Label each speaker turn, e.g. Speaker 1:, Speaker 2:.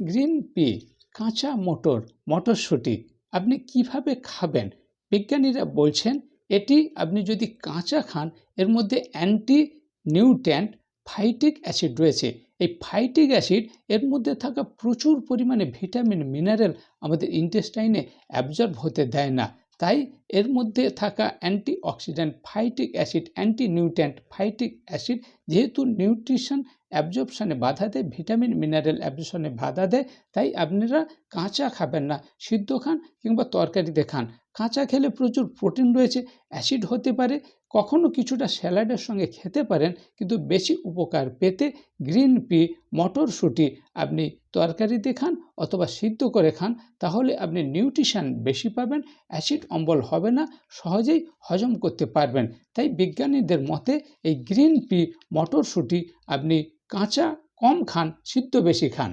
Speaker 1: Green pea, কাঁচা মটর, মটরশুঁটি, আপনি কীভাবে খাবেন? বিজ্ঞানীরা বলছেন, এটি আপনি যদি কাঁচা খান, এর মধ্যে অ্যান্টি নিউট্যান্ট ফাইটিক অ্যাসিড রয়েছে। এই ফাইটিক অ্যাসিড, এর মধ্যে থাকা প্রচুর পরিমাণে ভিটামিন, মিনারেল আমাদের ইন্টেস্টাইনে অ্যাবজর্ব হতে দেয় না। তাই এর মধ্যে থাকা antioxidant phytic acid antinutrient phytic acid যেহেতু নিউট্রিশন অ্যাবজর্পশনে বাধা দেয় ভিটামিন মিনারেল অ্যাবজর্পশনে বাধা দেয়, তাই আপনারা কাঁচা খাবেন না। সিদ্ধ খান কিংবা তরকারিতে খান। কাঁচা খেলে প্রচুর প্রোটিন রয়েছে অ্যাসিড হতে পারে, কখনো কিছুটা স্যালাডের সঙ্গে খেতে পারেন, কিন্তু বেশি উপকার পেতে গ্রিন পি মটরশুঁটি আপনি তরকারিতে খান অথবা সিদ্ধ করে খান, তাহলে আপনি নিউট্রিশান বেশি পাবেন অ্যাসিড অম্বল হবে না, সহজেই হজম করতে পারবেন। তাই বিজ্ঞানীদের মতে এই গ্রিন পি মটরশুঁটি আপনি কাঁচা কম খান, সিদ্ধ বেশি খান।